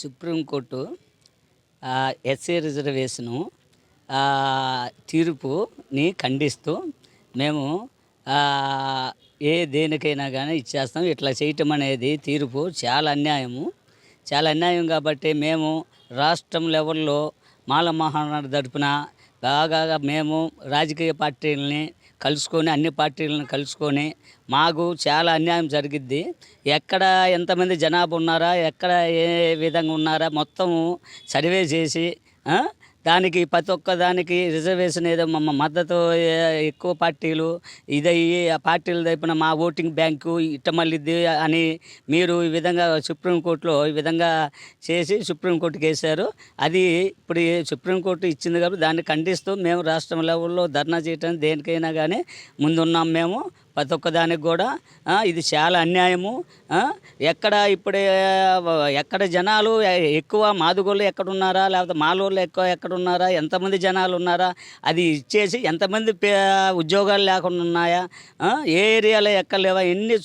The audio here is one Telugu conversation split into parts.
సుప్రీంకోర్టు ఎస్సీ రిజర్వేషను తీర్పుని ఖండిస్తూ మేము ఏ దేనికైనా కానీ ఇచ్చేస్తాం. ఇట్లా చేయటం అనేది తీర్పు చాలా అన్యాయము. చాలా అన్యాయం కాబట్టి మేము రాష్ట్రం లెవెల్లో మాల మహానాడు తరపున బాగా మేము రాజకీయ పార్టీలని కలుసుకొని అన్ని పార్టీలను కలుసుకొని మాకు చాలా అన్యాయం జరిగిద్ది. ఎక్కడ ఎంతమంది జనాభా ఉన్నారా ఎక్కడ ఏ విధంగా ఉన్నారా మొత్తం సర్వే చేసి దానికి ప్రతి ఒక్క దానికి రిజర్వేషన్ ఏదో మా మద్దతు ఎక్కువ పార్టీలు ఇదయ్యి ఆ పార్టీల తరపున మా ఓటింగ్ బ్యాంకు ఇట్ట అని మీరు ఈ విధంగా సుప్రీంకోర్టులో ఈ విధంగా చేసి సుప్రీంకోర్టుకి వేశారు. అది ఇప్పుడు ఈ సుప్రీంకోర్టు ఇచ్చింది కాబట్టి దాన్ని ఖండిస్తూ మేము రాష్ట్రం లెవెల్లో ధర్నా చేయడానికి దేనికైనా కానీ ముందున్నాం మేము. ప్రతి ఒక్కదానికి కూడా ఇది చాలా అన్యాయము. ఎక్కడ ఇప్పుడే ఎక్కడ జనాలు ఎక్కువ మాదుగోళ్ళు ఎక్కడున్నారా లేకపోతే మాలోళ్ళు ఎక్కువ ఎక్కడున్నారా ఎంతమంది జనాలు ఉన్నారా అది ఇచ్చేసి ఎంతమంది పే ఉద్యోగాలు లేకుండా ఉన్నాయా ఏ ఏరియాలో ఎక్కడ లేవా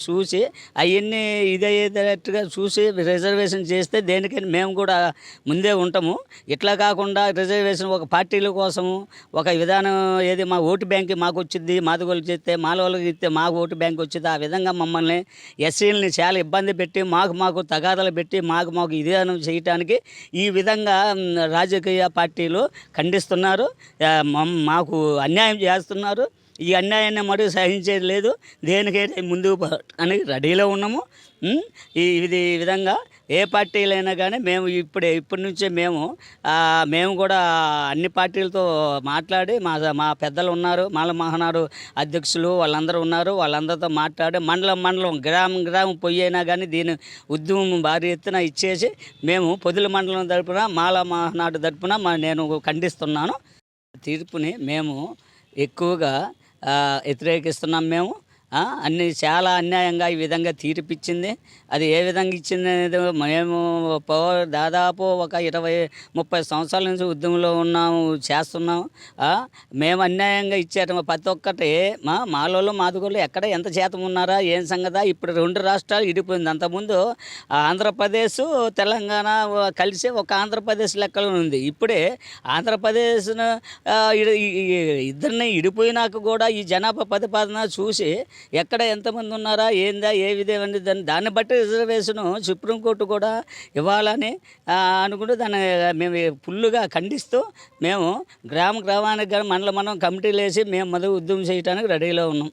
చూసి అవన్నీ ఇదయ్యేటట్టుగా చూసి రిజర్వేషన్ చేస్తే దేనికైనా మేము కూడా ముందే ఉంటాము. ఇట్లా కాకుండా రిజర్వేషన్ ఒక పార్టీల కోసము ఒక విధానం ఏది మా ఓటు బ్యాంక్ మాకు వచ్చింది మాదుగోళ్ళు చేస్తే మాలవాళ్ళకి ఇస్తే మాకు ఓటు బ్యాంక్ వచ్చేది. ఆ విధంగా మమ్మల్ని ఎస్సీలని చాలా ఇబ్బంది పెట్టి మాకు మాకు తగాదాలు పెట్టి మాకు మాకు విధానం చేయటానికి ఈ విధంగా రాజకీయ పార్టీలు ఖండిస్తున్నారు. మాకు అన్యాయం చేస్తున్నారు. ఈ అన్యాయాన్ని మటుకు సహించేది లేదు. దేనికైతే ముందు అని రెడీలో ఉన్నాము ఈ ఇది ఈ విధంగా ఏ పార్టీలైనా కానీ మేము ఇప్పుడే ఇప్పటి నుంచే మేము మేము కూడా అన్ని పార్టీలతో మాట్లాడి మా మా పెద్దలు ఉన్నారు మాల మహానాడు అధ్యక్షులు వాళ్ళందరూ ఉన్నారు వాళ్ళందరితో మాట్లాడి మండలం మండలం గ్రామం గ్రామం పొయ్యి అయినా కానీ దీని ఉద్యమం భారీ ఎత్తున ఇచ్చేసి మేము పొదుల మండలం తరపున మాల మహానాడు తరపున మా నేను ఖండిస్తున్నాను. తీర్పుని మేము ఎక్కువగా వ్యతిరేకిస్తున్నాం మేము. అన్ని చాలా అన్యాయంగా ఈ విధంగా తీర్పిచ్చింది. అది ఏ విధంగా ఇచ్చింది అనేది మేము దాదాపు ఒక ఇరవై ముప్పై సంవత్సరాల నుంచి ఉద్యమంలో ఉన్నాము చేస్తున్నాం మేము అన్యాయంగా ఇచ్చారు ప్రతి ఒక్కటి మా మాలోళ్ళు మాదుగోళ్ళు ఎక్కడ ఎంత శాతం ఉన్నారా ఏం సంగతా ఇప్పుడు రెండు రాష్ట్రాలు ఇడిపోయింది. అంతకుముందు ఆంధ్రప్రదేశ్ తెలంగాణ కలిసి ఒక ఆంధ్రప్రదేశ్ లెక్కలో ఉంది. ఇప్పుడే ఆంధ్రప్రదేశ్ ఇద్దరిని ఇడిపోయినాక కూడా ఈ జనాభా ప్రతిపాదన చూసి ఎక్కడ ఎంతమంది ఉన్నారా ఏందా ఏ విధమైన దాన్ని దాన్ని బట్టి రిజర్వేషన్ సుప్రీంకోర్టు కూడా ఇవ్వాలని అనుకుంటే అనుకుంటూ దాన్ని మేము ఫుల్లుగా ఖండిస్తూ మేము గ్రామ గ్రామానికి కానీ మనలో మనం కమిటీలు వేసి మేము మొదలు ఉద్యమం చేయడానికి రెడీలో ఉన్నాం.